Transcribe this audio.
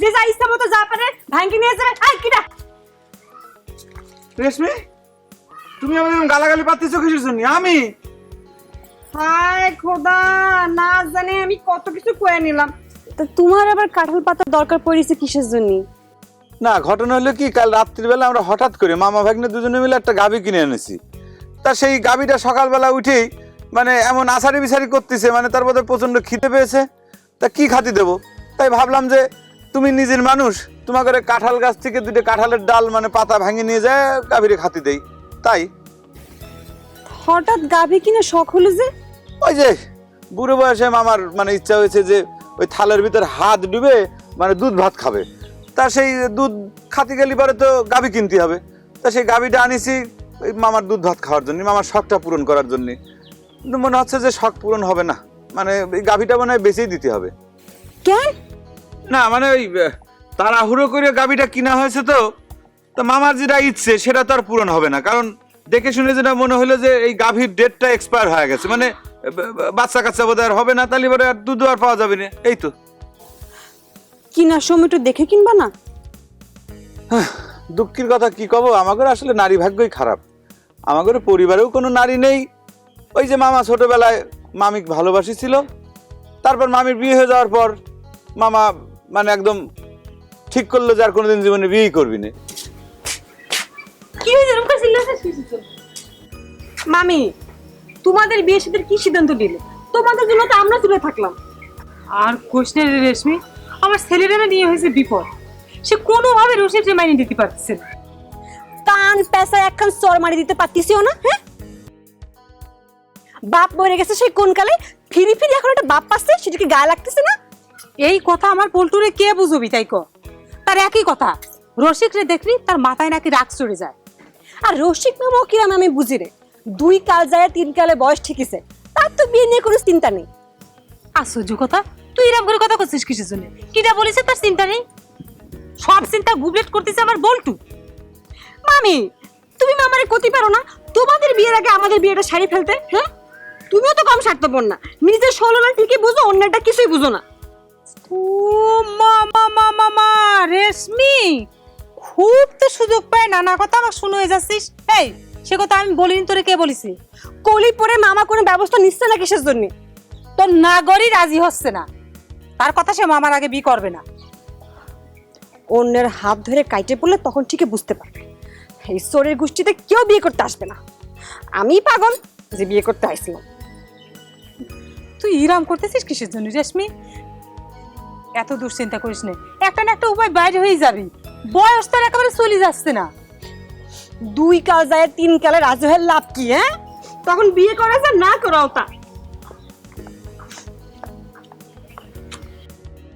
যে যা ইচ্ছা মতো যা পারে ভাঙ্গি নিয়ে যাবে। আই কিটা? রেশমি তুমি এরকম গালাগালি পাচ্ছিস কিসের জন্য? আমি? হায় খোদা না জানে আমি কত কিছু কয়ে নিলাম। তা তোমার আবার কাঁঠাল পাতার দরকার পড়েছে কিসের জন্য? না ঘটনা হলো কি কাল রাত্রিবেলা আমরা হঠাৎ করে মামা ভাগ্নে দুজনে মিলে একটা গাভি কিনে এনেছি। তা সেই গাভিটা সকালবেলা উঠেই মানে এমন আসারি বিসারি করতেছে মানে তার মধ্যে প্রচণ্ড খিদে পেয়েছে। তা কি খাতি দেবো? তাই ভাবলাম যে তুমি নিজের মানুষ তোমাকে কাঁঠাল গাছ থেকে দুটো কাঁঠালের ডাল মানে পাতা ভাঙে নিয়ে যায় গাভীরে খাতি দেই। তাই? হঠাৎ গাভী কিনে শখ হলো যে? ওই যে বুড়ো বয়সে মামার মানে ইচ্ছা হয়েছে যে ওই থালের ভিতর হাত ডুবে মানে দুধ ভাত খাবে। তা সেই দুধ খাতে গেলে পরে তো গাভি কিনতে হবে। তা সেই গাভীটা আনিছি ওই মামার দুধ ভাত খাওয়ার জন্য মামার শখটা পূরণ করার জন্য। কিন্তু মনে হচ্ছে যে শখ পূরণ হবে না। মানে গাভিটা মনে হয় বেঁচেই দিতে হবে। কেন না মানে ওই তাড়াহুড়ো করে গাভিটা কিনা হয়েছে তো তো মামার যেটা ইচ্ছে সেটা তো আর পূরণ হবে না। কারণ দেখে শুনে যেটা মনে হলো যে এই গাভীর ডেটটা এক্সপায়ার হয়ে গেছে মানে বাচ্চা কাচ্চা বোধ আর হবে না তাহলে এবারে আর দুধ আর পাওয়া যাবে না। এই তো। কিনার সময় একটু দেখে কিনবা না? দুঃখের কথা কি কব? আমাদের আসলে নারী ভাগ্যই খারাপ। আমাদের পরিবারেও কোনো নারী নেই। ওই যে মামা ছোটবেলায় মামিক ভালোবাসি ছিল তারপর মামির বিয়ে হয়ে যাওয়ার পর মামা মানে একদম ঠিক করল যে আর কোনোদিন জীবনে বিয়েই করবি না। কি? মামি তোমাদের বিয়ে সাথে কি সিদ্ধান্ত দিলে তোমাদের জন্য তো আমরা তুলে থাকলাম। আর কোশ্চেন রেশমি। আমার ছেলেরা নিয়ে হয়েছে বিপদ। সে কোনোভাবে রসিদ যে মাইনে দিতে পারছে কান পেশা একখান চর মারি দিতে পারতিসিও না হ্যাঁ? বাপ মরে গেছে সেই কোন কালে? ফিরি ফিরি এখন একটা বাপ পাচ্ছে সেটাকে গায়ে লাগতেছে না? এই কথা আমার পল্টুরে কে বুঝবি, তাই ক? তার একই কথা রসিক রে দেখলি তার মাথায় নাকি রাগ চড়ে যায়। আর রসিক নামও কিরাম আমি বুঝি রে? দুই কাল যায়, তিন কালে বয়স ঠিকিছে। তার তো বিয়ে নিয়ে কোনো চিন্তা নেই। আশ্চর্য কথা, তুই এরকম করে কথা করছিস কিসের জন্য? কিটা বলিস তার চিন্তা নেই? সব চিন্তা গুবলেট করতেছে আমার বল্টু। মামি, তুমি মামারে কতি পারো না? তোমাদের বিয়ের আগে আমাদের বিয়েটা সারি ফেলতে হ্যাঁ? তুমিও তো কম স্বার্থপর না। নিজের ষোলো না ঠিকই বুঝো অন্যটা কিছুই বুঝো না। ও মা রেশমি! খুব তো সুযোগ পায়, নানা কথা আমার শুনে যাচ্ছিস। এই, সে কথা আমি বলিনি, তোরে কে বলিছি? কলি পরে মামা কোনো ব্যবস্থা নিচ্ছে না কিসের জন্য? তোর নাগরই রাজি হচ্ছে না। তার কথা সে মামার আগে বিয়ে করবে না। অন্যের হাত ধরে কাইটে পড়লে তখন ঠিকই বুঝতে পারবে। এই শরীর গোষ্ঠীতে কেউ বিয়ে করতে আসবে না। আমি পাগল যে বিয়ে করতে আসছিলাম তুই ইরাম করতেছিস কিসের জন্য, রেশমি? এত দুশ্চিন্তা করিস না। একটা না একটা উপায় বাইরে হয়ে যাবি। বয়স তোর একেবারে চলে যাচ্ছে না। দুই কাল যায়, তিন কালে রাজু হয়ে লাভ কি হ্যাঁ? তখন বিয়ে করা যায় না করাও তা